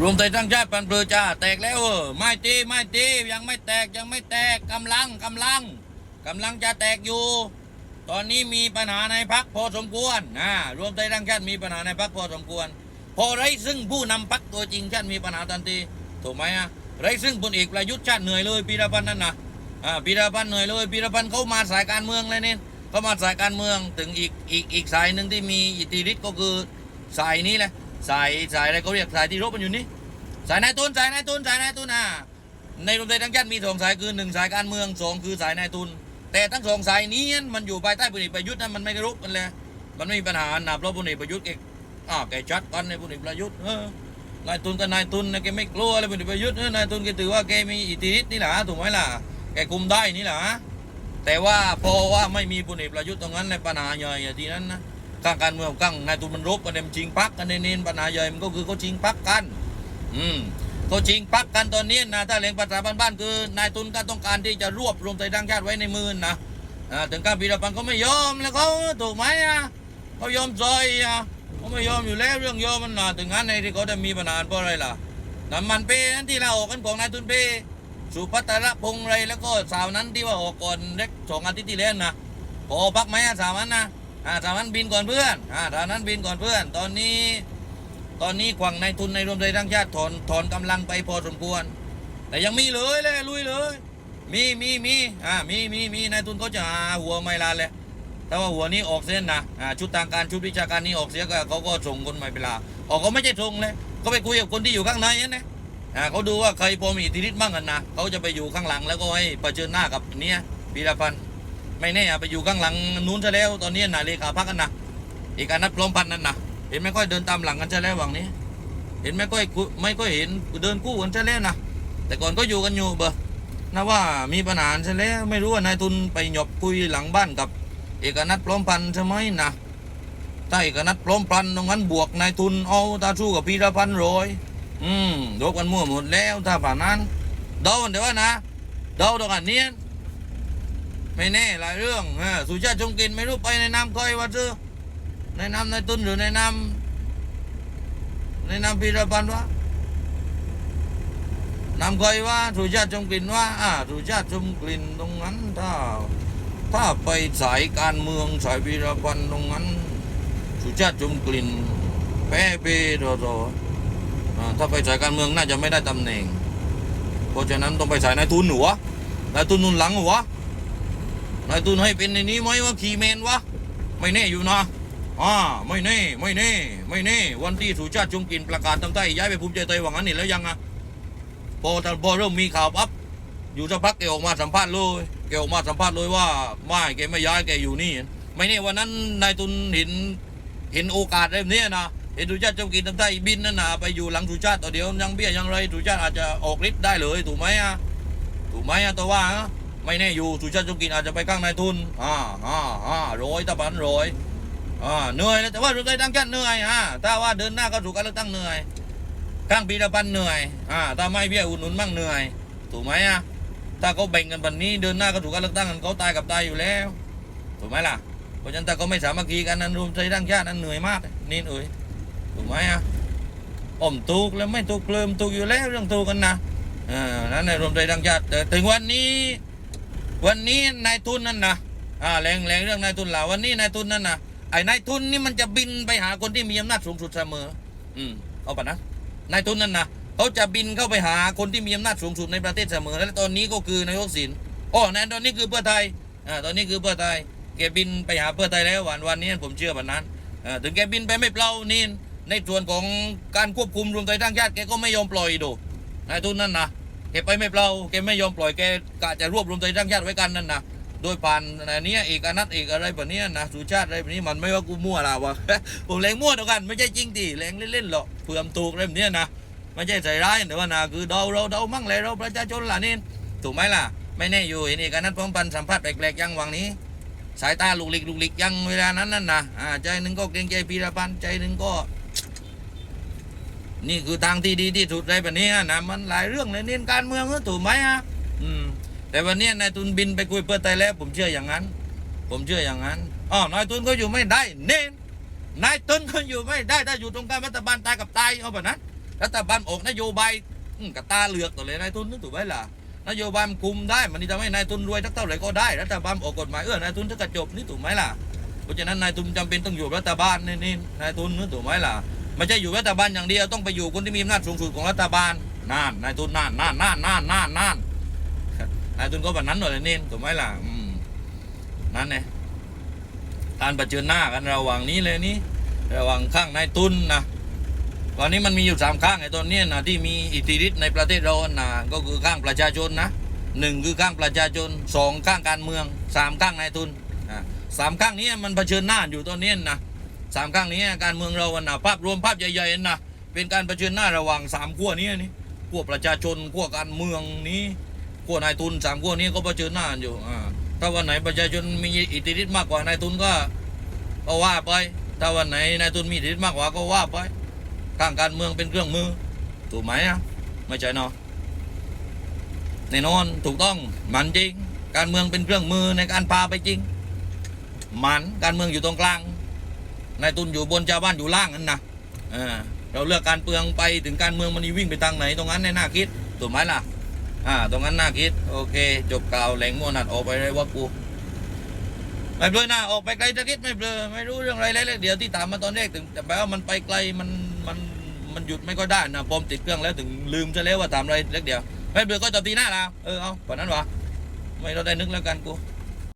รวมไทยทั้งชาติปันเปลือจ้าแตกแล้วเออไม่ตีไม่ตียังไม่แตกยังไม่แตกกำลังกำลังกำลังจะแตกอยู่ ตอนนี้มีปัญหาในพักพอสมควรนะรวมไทยทั้งชาติมีปัญหาในพักพอสมควร พอไรซึ่งผู้นำพักตัวจริงชาติมีปัญหาทันทีถูกไหมอะไรซึ่งพลเอกประยุทธ์ชาติเหนื่อยเลยปีระพันธ์นั่นนะอ่าปีระพันธ์เหนื่อยเลยปีระพันธ์เขามาสายการเมืองเลยเนี่ยเขามาสายการเมืองถึงอีกอีกอีกสายหนึ่งที่มีอิทธิฤทธิ์ก็คือสายนี้แหละ สายสายอะไรเขาเรียกสายที่รบมันอยู่นี่สายนายทุนสายนายทุนสายนายทุนอะในรวมไทยทั้งชาติมีสองสายคือหนึ่งสายการเมืองสองคือสายนายทุน แต่ทั้งสองสายนี้มันอยู่ภายใต้พลเอกประยุทธ์นั้นมันไม่ระรุกกันเลยมันไม่มีปัญหาหนาเพราะพลเอกประยุทธ์แกอ่าแกชัดกันในพลเอกประยุทธ์เออนายทุนกับนายทุนนะแกไม่กลัวเลยพลเอกประยุทธ์เออนายทุนแกถือว่าแกมีอิทธิฤทธิ์นี่แหละถูกไหมล่ะแกคุมได้นี่แหละแต่ว่าพอว่าไม่มีพลเอกประยุทธ์ตรงนั้นในปัญหาใหญ่ทีนั้นนะ ข้างการเมืองข้างนายทุนมันรบกันเนมนชิงพักกันเน้นปัญหาใหญ่มันก็คือเขาชิงพักกัน อืมเขาชิงพักกันตอนนี้นะถ้าเลียงภาษาบ้านๆคือนายทุนก็ต้องการที่จะรวบรวมไทยทั้งชาติไว้ในมือนะอ่าถึงการพีรพันธ์เขาไม่ยอมแล้วเขาถูกไหมอะเขายอมซอยอะเขาไม่ยอมอยู่แล้วเรื่องยอมมันนะถึงงั้นในที่เขาจะมีปัญหาเพราะอะไรล่ะน้ำมันเปนั่นที่เราออกกันของนายทุนเปสุพัตระพงไรแล้วก็สาวนั้นที่ว่าออกก่อนเล็กสองอาทิตย์ที่แล้วนะพอพักไหมอะสาวนั้นนะ อ่าสาวนั้นบินก่อนเพื่อนอ่าสาวนั้นบินก่อนเพื่อน ตอนนี้ ตอนนี้ขวังในทุนในรวมไทยทั้งชาติถอนถอนกำลังไปพอสมควร แต่ยังมีเลยเลยลุยเลย มีมีมีอ่ามีมีมีนายทุนเขาจะหาหัวไม่ลานเลยแต่ว่าหัวนี้ออกเส้นนะอ่าชุดทางการชุดวิชาการนี้ออกเสียก็เขาก็ส่งคนไม่เวลาออกก็ไม่ใช่ส่งเลยเขาไปคุยกับคนที่อยู่ข้างในนั่นนะอ่าเขาดูว่าใครพอมีอิทธิฤทธิ์บ้างกันนะเขาจะไปอยู่ข้างหลังแล้วก็ให้เผชิญหน้ากับเนี้ยพีรพันธ์ ไม่แน่อะไปอยู่ข้างหลังนู้นซะแล้วตอนนี้นายเลขาพักกันนะอีกอนัดพร้อมพันนั่นนะเห็นไม่ค่อยเดินตามหลังกันใช่แล้วหวังนี้ เห็นไม่ค่อยคุไม่ค่อยเห็นเดินคู่กันใช่แล้วนะแต่ก่อนก็อยู่กันอยู่เบอร์นะว่ามีปัญหาใช่แล้วไม่รู้ว่านายทุนไปหยบคุยหลังบ้านกับ เอกนัทพร้อมพันใช่ไหมนะถ้าเอกนัทพร้อมพันตรงนั้นบวกนายทุนเอาตาสู้กับพีรพันธ์โรยอืมรบกันมั่วหมดแล้วถ้าผ่านนั้นเดาเดี๋ยวนะเดาตรงกันเนี้ ไม่แน่หลายเรื่องอสุชาติชมกลินไม่รู้ไปในนามใครวะซื้อในนามนายตุนหรือในนามในนามพีรพันธ์วะนามใครวะสุชาติชมกลิ่นวะอ่าสุชาติชมกลิ่นตรงนั้นถ้าถ้าไปสายการเมืองสายพีรพันธ์ตรงนั้น สุชาติชมกลิ่นแพ้เปรอรออ่าถ้าไปสายการเมืองน่าจะไม่ได้ตำแหน่ง เพราะฉะนั้นต้องไปสายนายทุนหัวนายทุนนุนหลังหัว นายทุนให้เป็นในนี้ไหมว่าขี่เมนวะ ไม่แน่อยู่นะอ่าไม่แน่ ไม่แน่ ไม่แน่ วันที่สุชาติชมกินประกาศทำใต้ย้ายไปภูมิใจไทยหวังนั้นนี่แล้วยังอะพอตอนพอเริ่มมีข่าวปั๊บอยู่สักพักแกออกมาสัมภาษณ์เลยแกออกมาสัมภาษณ์เลยว่าไม่แกไม่ย้ายแกอยู่นี่ ไม่แน่วันนั้นนายทุนเห็นเห็นโอกาสแบบนี้นะเห็นสุชาติชมกินทำใต้บินนั่นนะไปอยู่หลังสุชาติต่อเดียวยังเบี้ยยังไรสุชาติอาจจะออกฤทธิ์ได้เลยถูกไหมอะถูกไหมอะตัวว่าอะ ไม่แน่อยู่สุชาติชมกินอาจจะไปข้างนายทุนอ่าอ่าอ่าโรยตะบันโรยอ่าเหนื่อยนะแต่ว่าเรวมไทยตั้งชาติเหนื่อยอ่าถ้าว่าเดินหน้าเข้าสู่การเลือกตั้งเหนื่อยข้างปีละพันเหนื่อยอ่าถ้าไม่เบี้ยอุดหนุนมั่งเหนื่อย ถูกไหมอะถ้าเขาแบ่งกันแบบนี้เดินหน้าเข้าสู่การเลือกตั้งกันเขาตายกับตายอยู่แล้ว ถูกไหมล่ะเพราะฉะนั้นถ้าเขาไม่สามัคคีกันนั้นรวมไทยตั้งชาตินั้นเหนื่อยมากนี่เอ้ยถูกไหมอะอมถูกแล้วไม่ถูกเพิ่มถูกอยู่แล้วเรื่องถูกกันนะอ่านั้นในรวมไทยตั้งชาติแต่ถึงวันนี้ วันนี้นายทุนนั่นนะอ่าแรงแรงเรื่องนายทุนเหล่าวันนี้นายทุนนั่นนะไอ้นายทุนนี่มันจะบินไปหาคนที่มีอำนาจสูงสุดเสมอ อืมเอาปะนะนายทุนนั่นนะเขาจะบินเข้าไปหาคนที่มีอำนาจสูงสุดในประเทศเสมอ และตอนนี้ก็คือนายกสินอ๋อนายตอนนี้คือเพื่อไทยอ่าตอนนี้คือเพื่อไทยแกบินไปหาเพื่อไทยแล้ววันวันนี้ผมเชื่อแบบนั้นอ่าถึงแกบินไปไม่เปล่านี่ในส่วนของการควบคุมรวมไทยทั้งชาติแกก็ไม่ยอมปล่อยดูนายทุนนั่นนะ แกไปไม่เปล่าแกไม่ยอมปล่อยแกกะจะรวบรวมไทยทั้งชาติไว้กันนั่นนะโดยผ่านอันเนี้ยเอกนัทเอกอะไรแบบนี้นะสุชาติอะไรแบบนี้มันไม่ว่ากูมั่วละวะผมแรงมั่วเดียวกันไม่ใช่จริงดิแรงเล่นๆหรอกเผื่อมถูกอะไรแบบเนี้ยนะไม่ใช่ใส่ร้ายแต่ว่านะคือเดาเราเดามั่งเลยเราประชาชนล่ะนี่ถูกไหมล่ะ ไม่แน่อยู่เห็นเอกนัทพร้อมพันสัมภาษณ์แปลกๆยังวังนี้ สายตาลุกลิกลุกลิกยังเวลานั้นนั่นนะอ่าใจหนึ่งก็เกรงใจพีรพันธ์ใจหนึ่งก็ นี่คือทางที่ดีที่สุดในแบบนี้นะมันหลายเรื่องเลยเน้นการเมืองก็ถูกไหมอะอืมแต่วันนี้นายทุนบินไปคุยเพื่อไทยแล้ว ผมเชื่ออย่างนั้น ผมเชื่ออย่างนั้นอ๋อนายทุนก็อยู่ไม่ได้ เน้นนายทุนก็อยู่ไม่ได้ถ้าอยู่ตรงกลางรัฐบาลตายกับตายเอาแบบนั้นรัฐบาลออกนโยบายกับตาเหลือกต่อเลยนายทุนนึกถูกไหมล่ะนโยบายมันคุมได้ มันนี่ทำให้นายทุนรวยทักเท่าไหร่ก็ได้รัฐบาลออกกฎหมายเอื้อนายทุนถ้ากระจบนี่ถูกไหมล่ะเพราะฉะนั้นนายทุนจำเป็นต้องอยู่รัฐบาลนี่นี่นายทุนนึกถูกไหมล่ะ ไม่ใช่อยู่รัฐบาลอย่างเดียวต้องไปอยู่คนที่มีอำนาจสูงสุดของรัฐบาลนั่นนายทุนนั่นนั่นนั่นนั่นนั่นนั่นนายทุนก็แบบนั้นหน่อยนี่ถูกไหมล่ะนั่นไงการเผชิญหน้ากันระหว่างนี้เลยนี่ระหว่างข้างนายทุนนะตอนนี้มันมีอยู่สามข้างไอ้ตอนนี้นะที่มีอิทธิฤทธิ์ในประเทศเรานะก็คือข้างประชาชนนะหนึ่งคือข้างประชาชนสองข้างการเมืองสามข้างนายทุนสามข้างนี้มันเผชิญหน้าอยู่ตอนนี้นะ สามข้างนี้การเมืองเราอะนะภาพรวมภาพใหญ่ๆนะเป็นการเผชิญหน้าระหว่างสามขั้วนี้นี่ขั้วประชาชนขั้วการเมืองนี้ขั้วนายทุนสามขั้วนี้ก็เผชิญหน้าอยู่อ่าถ้าวันไหนประชาชนมีอิทธิฤทธิ์มากกว่านายทุนก็ก็ว่าไปถ้าวันไหนนายทุนมีอิทธิฤทธิ์มากกว่าก็ว่าไปข้างการเมืองเป็นเครื่องมือถูกไหมอะไม่ใช่เนาะแน่นอนถูกต้องมันจริง การเมืองเป็นเครื่องมือในการพาไปจริง มันการเมืองอยู่ตรงกลาง นายทุนอยู่บนชาวบ้านอยู่ล่างนั่นนะเออเราเลือกการเมืองไปถึงการเมืองมันวิ่งไปทางไหน ตรงนั้นในหน่าคิดถูกไหมล่ะ อ่า ตรงนั้นหน่าคิด โอเค จบกล่าวแหล่งมั่วนัดออกไปเลยว่ากูไม่เปลือยนะออกไปไกลตะกิดไม่เปลือยไม่รู้เรื่องอะไรเลยเดี๋ยวที่ถามมาตอนแรกถึงแต่แปลว่ามันไปไกลมันมันมันหยุดไม่ก็ได้นะพอมติดเครื่องแล้วถึงลืมซะแล้วว่าถามอะไรเล็กเดียวไม่เปลือยก็ตอบทีหน้าละเออเอาปอนนั้นวะไม่เราได้นึกแล้วกันกู